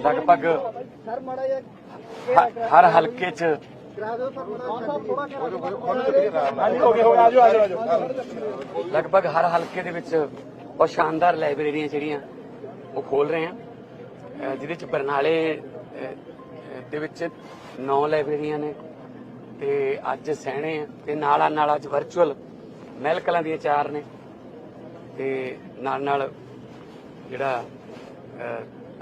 ਲਗਭਗ ਹਰ ਹਲਕੇ 'ਚ ਲਗਭਗ ਹਰ ਹਲਕੇ ਦੇ ਵਿੱਚ ਬਹੁਤ ਸ਼ਾਨਦਾਰ ਲਾਇਬ੍ਰੇਰੀਆਂ ਜਿਹੜੀਆਂ ਉਹ ਖੋਲ ਰਹੇ ਆ ਜਿਹਦੇ ਚ ਬਰਨਾਲੇ ਦੇ ਵਿੱਚ 9 ਲਾਇਬ੍ਰੇਰੀਆਂ ਨੇ ਤੇ ਅੱਜ ਸਹਿਣੇ ਆ ਤੇ ਨਾਲਾ ਨਾਲਾ ਚ ਵਰਚੁਅਲ ਮਹਿਲ ਕਲਾਂ ਦੀਆਂ ਚਾਰ ਨੇ ਤੇ ਨਾਲ ਨਾਲ ਜਿਹੜਾ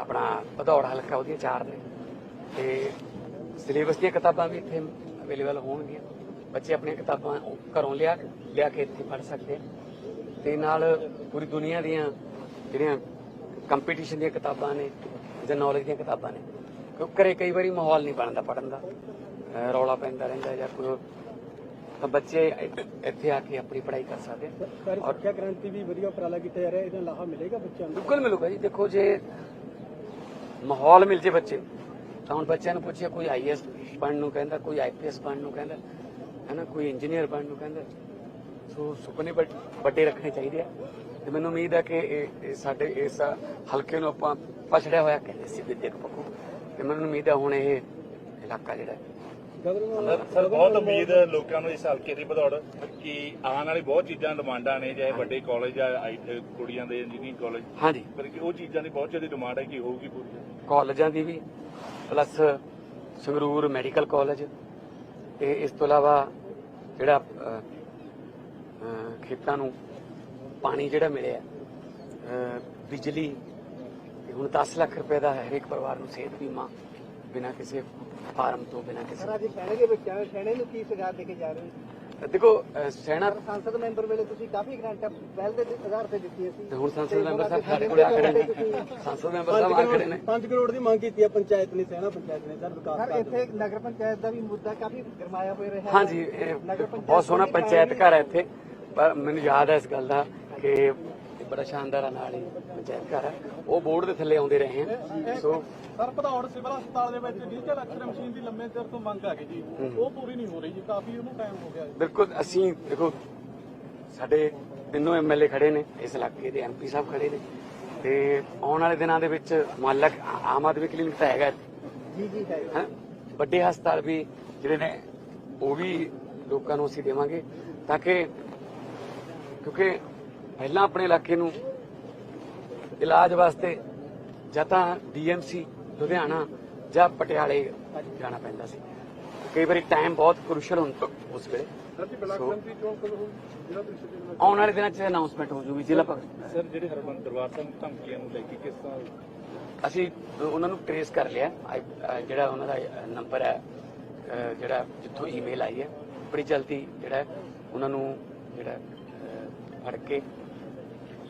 ਆਪਣਾ ਭਦੌੜ ਹਲਕਾ ਉਹਦੀਆਂ ਚਾਰ ਨੇ। ਤੇ ਸਿਲੇਬਸ ਦੀਆਂ ਕਿਤਾਬਾਂ ਵੀ ਇੱਥੇ ਅਵੇਲੇਬਲ ਹੋਣਗੀਆਂ। ਬੱਚੇ ਆਪਣੀਆਂ ਕਿਤਾਬਾਂ ਘਰੋਂ ਲਿਆ ਲਿਆ ਕੇ ਇੱਥੇ ਪੜ੍ਹ ਸਕਦੇ ਆ। ਤੇ ਨਾਲ ਪੂਰੀ ਦੁਨੀਆ ਦੀਆਂ ਜਿਹੜੀਆਂ ਕੰਪੀਟੀਸ਼ਨ ਦੀਆਂ ਕਿਤਾਬਾਂ ਨੇ ਜਾਂ ਨੌਲੇਜ ਦੀਆਂ ਕਿਤਾਬਾਂ ਨੇ ਕਿਉਂਕਿ ਘਰੇ ਕਈ ਵਾਰੀ ਮਾਹੌਲ ਨਹੀਂ ਬਣਦਾ ਪੜਨ ਦਾ। ਰੌਲਾ ਪੈਂਦਾ ਰਹਿੰਦਾ ਜਾਂ ਕੋਈ ਤਾਂ ਬੱਚੇ ਇੱਥੇ- ਆ ਕੇ ਆਪਣੀ ਪੜ੍ਹਾਈ ਕਰ ਸਕਦੇ ਆ। ਸਰ ਸਿੱਖਿਆ ਕ੍ਰਾਂਤੀ ਵੀ ਵਧੀਆ ਉਪਰਾਲਾ ਕੀਤਾ ਜਾ ਰਿਹਾ ਇਹਦਾ ਲਾਹਾ ਮਿਲੇਗਾ ਬੱਚਿਆਂ ਨੂੰ? ਬਿਲਕੁਲ ਮਿਲੂਗਾ ਜੀ। ਦੇਖੋ ਜੇ ਮਾਹੌਲ ਮਿਲ ਜੇ ਬੱਚੇ ਨੂੰ, ਤਾਂ ਹੁਣ ਬੱਚਿਆਂ ਨੂੰ ਪੁੱਛਿਆ ਕੋਈ ਆਈਐਸ ਬਣਨ ਨੂੰ ਕਹਿੰਦਾ ਕੋਈ ਆਈਪੀਐਸ ਬਣਨ ਨੂੰ ਕਹਿੰਦਾ ਹੈ ਨਾ ਕੋਈ ਇੰਜੀਨੀਅਰ ਬਣਨ ਨੂੰ ਕਹਿੰਦਾ ਸੋ ਸੁਪਨੇ ਵੱਡੇ ਰੱਖਣੇ ਚਾਹੀਦੇ ਆ। ਤੇ ਮੈਨੂੰ ਉਮੀਦ ਹੈ ਕਿ ਇਹ ਸਾਡੇ ਇਸ ਹਲਕੇ ਨੂੰ ਆਪਾਂ ਪਛੜਿਆ ਹੋਇਆ ਕਹਿੰਦੇ ਸੀ ਵਿੱਦਿਅਕ ਪੱਖੋਂ। ਤੇ ਮੈਨੂੰ ਉਮੀਦ ਹੈ ਹੁਣ ਇਹ ਇਲਾਕਾ ਜਿਹੜਾ ਸਰ ਬਹੁਤ ਉਮੀਦ ਹੈ ਲੋਕਾਂ ਨੂੰ ਇਸ ਹਲਕੇ ਦੀ ਬਦੌੜ ਕਿ ਆਉਣ ਵਾਲੀ ਬਹੁਤ ਚੀਜ਼ਾਂ ਡਿਮਾਂਡਾਂ ਨੇ ਚਾਹੇ ਵੱਡੇ ਕਾਲਜ ਆ ਆਈ- ਕੁੜੀਆਂ ਦੇ ਇੰਜੀਨੀਅਰਿੰਗ ਕਾਲਜ ਹਾਂਜੀ। ਪਰ ਕਿ ਉਹ ਚੀਜ਼ਾਂ ਦੀ ਬਹੁਤ ਜ਼ਿਆਦਾ ਡਿਮਾਂਡ ਹੈ ਕਿ ਹੋਊਗੀ ਪੂਰੀ। ਕਾਲਜਾਂ ਦੀ ਵੀ ਪਲੱਸ ਸੰਗਰੂਰ ਮੈਡੀਕਲ ਕਾਲਜ। ਤੇ ਇਸ ਤੋਂ ਇਲਾਵਾ ਜਿਹੜਾ ਖੇਤਾਂ ਨੂੰ ਪਾਣੀ ਜਿਹੜਾ ਮਿਲਿਆ ਬਿਜਲੀ ਤੇ ਹੁਣ 10 ਲੱਖ ਰੁਪਏ ਦਾ ਹੈ ਹਰੇਕ ਪਰਿਵਾਰ ਨੂੰ ਸਿਹਤ ਬੀਮਾ ਬਿਨਾਂ ਕਿਸੇ ਫਾਰਮ ਤੋਂ ਬਿਨਾਂ ਕਿਸੇ ਸਰ ਅੱਜ ਸੈਣੇ ਦੇ ਵਿੱਚ ਆਏ ਸੈਣੇ ਨੂੰ ਕੀ ਸਗਾਤ ਦੇ ਕੇ ਜਾ ਰਹੇ ਹੋ? ਦੇਖੋ ਸੈਨਾ ਸਰ ਸੰਸਦ ਮੈਂਬਰ ਵੇਲੇ ਤੁਸੀਂ ਕਾਫੀ ਗ੍ਰਾਂਟਾਂ ਪਹਿਲ ਦੇ ਆਧਾਰ ਤੇ ਦਿੱਤੀਆਂ ਸੀ ਤੇ ਹੁਣ ਸੰਸਦ ਮੈਂਬਰ ਸਾਹਿਬ ਸਾਡੇ ਕੋਲ ਆ ਖੜੇ ਨੇ। ਸੰਸਦ ਮੈਂਬਰ ਸਾਹਿਬ ਆ ਖੜੇ ਨੇ। 5 ਕਰੋੜ ਦੀ ਮੰਗ ਕੀਤੀ ਹੈ ਪੰਚਾਇਤ ਨੇ ਸੈਨਾ ਪੰਚਾਇਤ ਨੇ ਸਰ ਵਿਕਾਸ ਸਰ ਇੱਥੇ ਨਗਰ ਪੰਚਾਇਤ ਦਾ ਵੀ ਮੁੱਦਾ ਕਾਫੀ ਗਰਮਾਇਆ ਹੋਇਆ ਰਿਹਾ ਹਾਂਜੀ ਇਹ ਬਹੁਤ ਸੋਹਣਾ ਪੰਚਾਇਤ ਘਰ ਹੈ ਇੱਥੇ। ਪਰ ਮੈਨੂੰ ਯਾਦ ਹੈ ਇਸ ਗੱਲ ਦਾ ਕਿ ਬੜਾ ਸ਼ਾਨਦਾਰ ਆ ਨਾਲ ਹੀ ਪੰਚਾਇਤ ਘਰ ਹੈ ਉਹ ਬੋਰਡ ਦੇ ਥੱਲੇ ਆਉਂਦੇ ਰਹੇ ਹਨ। ਸੋ ਸਰ ਭਦੌੜ ਸਿਵਲ ਹਸਪਤਾਲ ਦੇ ਵਿੱਚ ਡਿਜੀਟਲ ਐਕਸਰੇ ਮਸ਼ੀਨ ਦੀ ਲੰਮੇ ਚਿਰ ਤੋਂ ਮੰਗ ਆ ਗਈ ਜੀ ਉਹ ਪੂਰੀ ਨਹੀਂ ਹੋ ਰਹੀ ਜੀ ਕਾਫੀ ਉਹਨੂੰ ਟਾਈਮ ਹੋ ਗਿਆ ਬਿਲਕੁਲ ਅਸੀਂ ਦੇਖੋ ਸਾਡੇ ਤਿੰਨੋਂ ਐਮਐਲਏ ਖੜੇ ਨੇ ਇਸ ਇਲਾਕੇ ਦੇ ਐਮਪੀ ਸਾਹਿਬ ਖੜੇ ਨੇ। ਤੇ ਆਉਣ ਵਾਲੇ ਦਿਨਾਂ ਦੇ ਵਿੱਚ ਮਾਲਕ ਆਮ ਆਦਮੀ ਕਲੀਨਿਕ ਤਾਂ ਹੈਗਾ। ਜੀ ਜੀ ਹੈਂ? ਵੱਡੇ ਹਸਪਤਾਲ ਵੀ ਜਿਹੜੇ ਨੇ ਉਹ ਵੀ ਲੋਕਾਂ ਨੂੰ ਅਸੀਂ ਦੇਵਾਂਗੇ ਤਾਂ ਕਿ ਕਿਉਂਕਿ ਪਹਿਲਾਂ ਆਪਣੇ ਇਲਾਕੇ ਨੂੰ ਇਲਾਜ ਵਾਸਤੇ ਜਾਂ ਤਾਂ ਡੀਐਮਸੀ ਲੁਧਿਆਣਾ ਜਾਂ ਪਟਿਆਲੇ ਜਾਣਾ ਪੈਂਦਾ ਸੀ। ਕਈ ਵਾਰੀ ਟਾਈਮ ਬਹੁਤ ਕ੍ਰੂਸ਼ਲ ਹੁੰਦਾ ਉਸ ਵੇਲੇ। ਆਉਣ ਵਾਲੇ ਦਿਨਾਂ 'ਚ ਅਨਾਉਂਸਮੈਂਟ ਹੋ ਜੂਗੀ ਜ਼ਿਲ੍ਹਾ ਸਰ ਜਿਹੜੇ ਹਰਮਨ ਦਰਬਾਰ ਸਾਹਿਬ ਧਮਕੀਆਂ ਨੂੰ ਲੈ ਕੇ ਕਿਸ ਤਰ੍ਹਾਂ ਅਸੀਂ ਉਹਨਾਂ ਨੂੰ ਟ੍ਰੇਸ ਕਰ ਲਿਆ। ਜਿਹੜਾ ਉਹਨਾਂ ਦਾ ਨੰਬਰ ਹੈ ਜਿਹੜਾ ਜਿੱਥੋਂ ਈਮੇਲ ਆਈ ਹੈ ਬੜੀ ਜਲਦੀ ਜਿਹੜਾ ਉਹਨਾਂ ਨੂੰ ਜਿਹੜਾ ਫੜ ਕੇ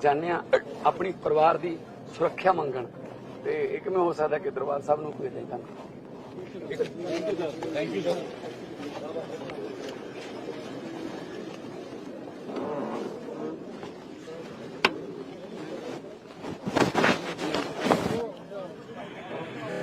ਜਾਂਦੇ ਜਾਣਿਆ ਆਪਣੀ ਪਰਿਵਾਰ ਦੀ ਸੁਰੱਖਿਆ ਮੰਗਣ। ਤੇ ਇਹ ਕਿਵੇਂ ਹੋ ਸਕਦਾ ਕਿ ਦਰਬਾਰ ਸਾਹਿਬ ਨੂੰ ਕੋਈ ਇਦਾਂ ਕੰਮ ਥੈਂਕ ਯੂ ਸਰ